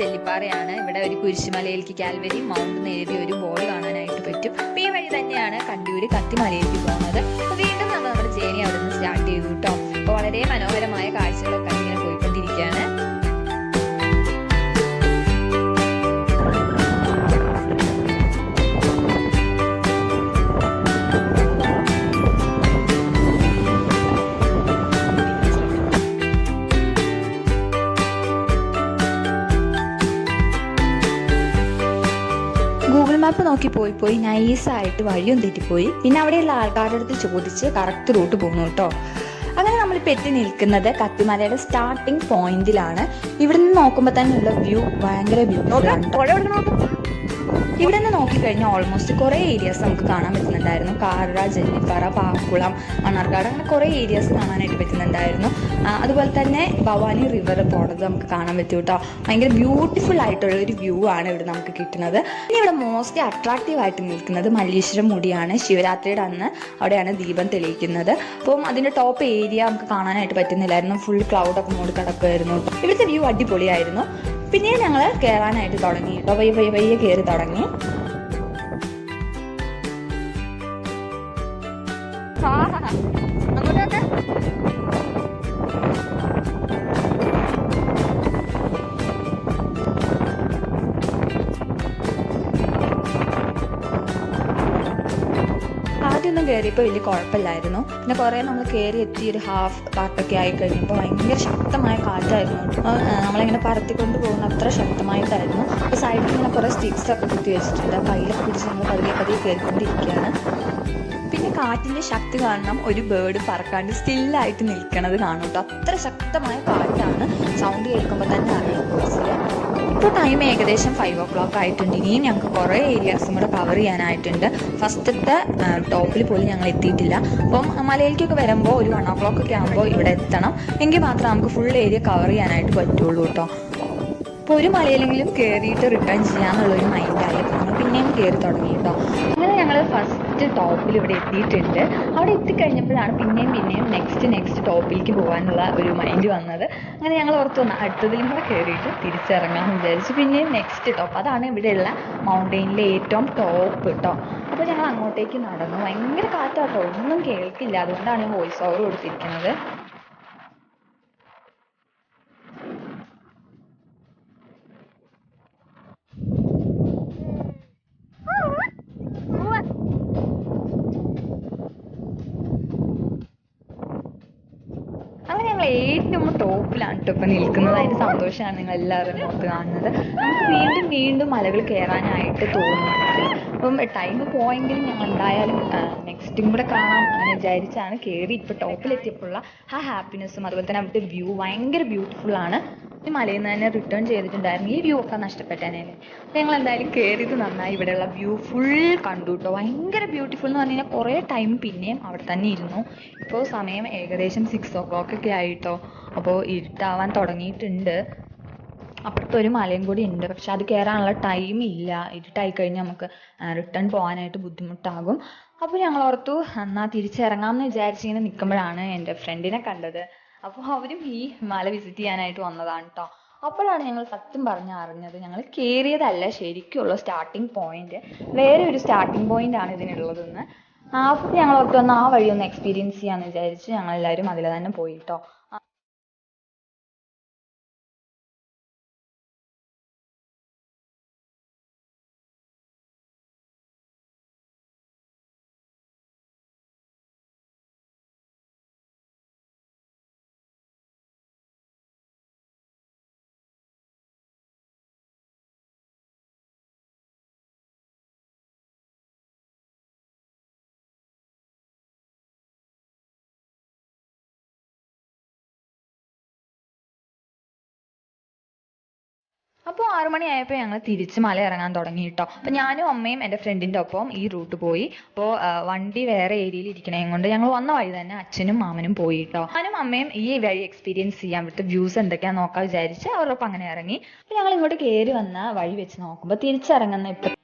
ജെല്ലിപ്പാറയാണ് ഇവിടെ ഒരു കുരിശുമലയിലേക്ക് Calvary mount എന്ന് ഒരു ബോൾ കാണാനായിട്ട് പറ്റും. അപ്പൊ ഈ വഴി തന്നെയാണ് കണ്ടിയൂര് കത്തിമലയിലേക്ക് പോകുന്നത്. അപ്പൊ വീണ്ടും നമ്മൾ നമ്മുടെ ജേണി അവിടെ നിന്ന് സ്റ്റാർട്ട് ചെയ്തു കേട്ടോ. അപ്പൊ വളരെ മനോഹരമായ കാഴ്ചകളൊക്കെ ഗൂഗിൾ മാപ്പ് നോക്കി പോയി പോയി നൈസായിട്ട് വഴിയും തെറ്റിപ്പോയി പിന്നെ അവിടെയുള്ള ആൾക്കാരുടെ അടുത്ത് ചോദിച്ച് കറക്റ്റ് റൂട്ട് പോകുന്നു കേട്ടോ. അങ്ങനെ നമ്മളിപ്പോൾ എത്തി നിൽക്കുന്നത് കത്തിമലയുടെ സ്റ്റാർട്ടിംഗ് പോയിന്റിലാണ് ഇവിടെ നിന്ന് നോക്കുമ്പോൾ തന്നെ ഉള്ള വ്യൂ ഭയങ്കര ബ്യൂട്ടിഫുൾ ആണ്. ഇവിടെ നിന്ന് നോക്കിക്കഴിഞ്ഞാൽ ഓൾമോസ്റ്റ് കുറേ ഏരിയാസ് നമുക്ക് കാണാൻ പറ്റുന്നുണ്ടായിരുന്നു. കാറ ജെല്ലിപ്പാറ പാക്കുളം മണ്ണാർക്കാട് അങ്ങനെ കുറേ ഏരിയാസ് കാണാനായിട്ട് പറ്റുന്നുണ്ടായിരുന്നു. അതുപോലെ തന്നെ ഭവാനി റിവർ പോണത് നമുക്ക് കാണാൻ പറ്റും കേട്ടോ ഭയങ്കര ബ്യൂട്ടിഫുൾ ആയിട്ടുള്ള ഒരു വ്യൂ ആണ് ഇവിടെ നമുക്ക് കിട്ടുന്നത്. പിന്നെ ഇവിടെ മോസ്റ്റ്ലി അട്രാക്റ്റീവ് ആയിട്ട് നിൽക്കുന്നത് മല്ലീശ്വരം മുടിയാണ്. ശിവരാത്രിയുടെ അന്ന് അവിടെയാണ് ദീപം തെളിയിക്കുന്നത്. അപ്പം അതിന്റെ ടോപ്പ് ഏരിയ നമുക്ക് കാണാനായിട്ട് പറ്റുന്നില്ലായിരുന്നു. ഫുൾ ക്ലൗഡൊക്കെ മൂടി കിടക്കുമായിരുന്നു ഇവിടുത്തെ വ്യൂ അടിപൊളിയായിരുന്നു. പിന്നെ ഞങ്ങൾ കയറാനായിട്ട് തുടങ്ങി കേട്ടോ. വയ്യ വയ്യ വയ്യ കയറി തുടങ്ങി. ആദ്യമൊന്നും കയറിയപ്പോൾ വലിയ കുഴപ്പമില്ലായിരുന്നു. പിന്നെ കുറേ നമ്മൾ കയറി എത്തി ഒരു ഹാഫ് പാർട്ടൊക്കെ ആയി കഴിഞ്ഞപ്പോൾ ഭയങ്കര ശക്തമായ കാറ്റായിരുന്നു. നമ്മളിങ്ങനെ പറത്തിക്കൊണ്ട് പോകുന്ന അത്ര ശക്തമായിട്ടായിരുന്നു. അപ്പോൾ സൈഡിൽ ഇങ്ങനെ കുറേ സ്റ്റിക്സ് ഒക്കെ കുത്തി വെച്ചിട്ടുണ്ട്. അപ്പോൾ അതിലൊക്കെ പിടിച്ച് നമ്മൾ പതിയെ പതിയെ കയറിക്കൊണ്ടിരിക്കുകയാണ് കാറ്റിന്റെ ശക്തി കാരണം ഒരു ബേർഡ് പറക്കാണ്ട് സ്റ്റില്ലായിട്ട് നിൽക്കണത് കാണും അത്ര ശക്തമായ കാറ്റാണ്. സൗണ്ട് കേൾക്കുമ്പോൾ തന്നെ അറിയാം ഇപ്പോൾ ടൈം ഏകദേശം ഫൈവ് ഓ ക്ലോക്ക് ആയിട്ടുണ്ട്. ഇനിയും ഞങ്ങൾക്ക് കുറേ ഏരിയാസും കൂടെ കവർ ചെയ്യാനായിട്ടുണ്ട്. ഫസ്റ്റത്തെ ടോപ്പിൽ പോലും ഞങ്ങൾ എത്തിയിട്ടില്ല. അപ്പം മലയിലേക്കൊക്കെ വരുമ്പോൾ ഒരു വൺ ഓ ക്ലോക്ക് ഒക്കെ ആകുമ്പോൾ ഇവിടെ എത്തണം. എങ്കിൽ മാത്രമേ നമുക്ക് ഫുൾ ഏരിയ കവർ ചെയ്യാനായിട്ട് പറ്റുള്ളൂ കേട്ടോ. അപ്പോൾ ഒരു മലയിലെങ്കിലും കയറിയിട്ട് റിട്ടേൺ ചെയ്യാന്നുള്ളൊരു മൈൻഡായി നമ്മൾ പിന്നെയും കയറി തുടങ്ങി കേട്ടോ. ഞങ്ങൾ ഫസ്റ്റ് ടോപ്പിൽ ഇവിടെ എത്തിയിട്ടുണ്ട്. അവിടെ എത്തിക്കഴിഞ്ഞപ്പോഴാണ് പിന്നെയും പിന്നെയും നെക്സ്റ്റ് നെക്സ്റ്റ് ടോപ്പിലേക്ക് പോകാനുള്ള ഒരു മൈൻഡ് വന്നത്. അങ്ങനെ ഞങ്ങൾ ഓർത്ത് വന്ന അടുത്തതിലും കൂടെ കയറിയിട്ട് തിരിച്ചിറങ്ങാമെന്ന് വിചാരിച്ചു. പിന്നെയും നെക്സ്റ്റ് ടോപ്പ് അതാണ് ഇവിടെയുള്ള മൗണ്ടെയിനിലെ ഏറ്റവും ടോപ്പ് കേട്ടോ അപ്പോൾ ഞങ്ങൾ അങ്ങോട്ടേക്ക് നടന്നു. ഭയങ്കര കാറ്റാട്ടോ. ഒന്നും കേൾക്കില്ല. അതുകൊണ്ടാണ് വോയിസ് ഓവർ കൊടുത്തിരിക്കുന്നത് അങ്ങനെ ഞങ്ങൾ ഏറ്റവും ടോപ്പിലാണ്. കേട്ടോ നിൽക്കുന്നത്. അതിന്റെ സന്തോഷമാണ് നിങ്ങൾ എല്ലാവരും നോക്ക് കാണുന്നത്. നമുക്ക് വീണ്ടും വീണ്ടും മലകൾ കയറാനായിട്ട് തോന്നും അപ്പം ടൈം പോയെങ്കിലും ഞങ്ങൾ എന്തായാലും നെക്സ്റ്റും കൂടെ കാണാം എന്ന് വിചാരിച്ചാണ് കയറി ഇപ്പോൾ ടോപ്പിലെത്തിയപ്പോഴുള്ള ആ ഹാപ്പിനെസ്സും അതുപോലെ തന്നെ അവിടുത്തെ വ്യൂ ഭയങ്കര ബ്യൂട്ടിഫുൾ ആണ്. ഈ മലയിൽ നിന്ന് തന്നെ റിട്ടേൺ ചെയ്തിട്ടുണ്ടായിരുന്നു. ഈ വ്യൂ ഒക്കെ നഷ്ടപ്പെട്ടേനെ. അപ്പോൾ ഞങ്ങൾ എന്തായാലും കയറിയത് നന്നായി. ഇവിടെയുള്ള വ്യൂ ഫുൾ കണ്ടു കേട്ടോ ഭയങ്കര ബ്യൂട്ടിഫുൾ എന്ന് പറഞ്ഞു കഴിഞ്ഞാൽ കുറേ ടൈം പിന്നെയും അവിടെ തന്നെ ഇരുന്നു. ഇപ്പോൾ സമയം ഏകദേശം സിക്സ് ഓ ക്ലോക്ക് ഒക്കെ ആയിട്ടോ. അപ്പോൾ ഇരുട്ടാവാൻ തുടങ്ങിയിട്ടുണ്ട്. അപ്പുറത്ത് ഒരു മലയും കൂടി ഉണ്ട്. പക്ഷെ അത് കയറാനുള്ള ടൈം ഇല്ല. ഇരുട്ടായി കഴിഞ്ഞാൽ നമുക്ക് റിട്ടേൺ പോകാനായിട്ട് ബുദ്ധിമുട്ടാകും. അപ്പോൾ ഞങ്ങൾ ഓർത്തു എന്നാൽ തിരിച്ചിറങ്ങാമെന്ന് വിചാരിച്ചിങ്ങനെ നിൽക്കുമ്പോഴാണ് എന്റെ ഫ്രണ്ടിനെ കണ്ടത്. അപ്പോൾ അവരും ഈ മല വിസിറ്റ് ചെയ്യാനായിട്ട് വന്നതാണ് കേട്ടോ അപ്പോഴാണ് ഞങ്ങൾ സത്യം പറഞ്ഞ് അറിഞ്ഞത് ഞങ്ങൾ കയറിയതല്ല ശരിക്കുള്ള സ്റ്റാർട്ടിംഗ് പോയിന്റ് വേറെ ഒരു സ്റ്റാർട്ടിംഗ് പോയിന്റ് ആണ് ഇതിനുള്ളതെന്ന്. അപ്പോൾ ഞങ്ങൾ ഓർത്ത് ആ വഴി ഒന്ന് എക്സ്പീരിയൻസ് ചെയ്യാന്ന് വിചാരിച്ച് ഞങ്ങൾ എല്ലാവരും അതിൽ തന്നെ പോയി കേട്ടോ അപ്പോൾ ആറു മണിയായപ്പോൾ ഞങ്ങൾ തിരിച്ച് മല ഇറങ്ങാൻ തുടങ്ങി കേട്ടോ അപ്പോൾ ഞാനും അമ്മയും എന്റെ ഫ്രണ്ടിന്റെ ഒപ്പം ഈ റൂട്ട് പോയി. അപ്പോൾ വണ്ടി വേറെ ഏരിയയിൽ ഇരിക്കണേ കൊണ്ട് ഞങ്ങൾ വന്ന വഴി തന്നെ അച്ഛനും മാമനും പോയി കേട്ടോ ഞാനും അമ്മയും ഈ വഴി എക്സ്പീരിയൻസ് ചെയ്യാൻ ഇവിടുത്തെ വ്യൂസ് എന്തൊക്കെയാണെന്ന് നോക്കാൻ വിചാരിച്ച് അവരോടൊപ്പം അങ്ങനെ ഇറങ്ങി. അപ്പോൾ ഞങ്ങൾ ഇങ്ങോട്ട് കയറി വന്ന വഴി വെച്ച് നോക്കുമ്പോൾ തിരിച്ചിറങ്ങുന്ന ഇപ്പം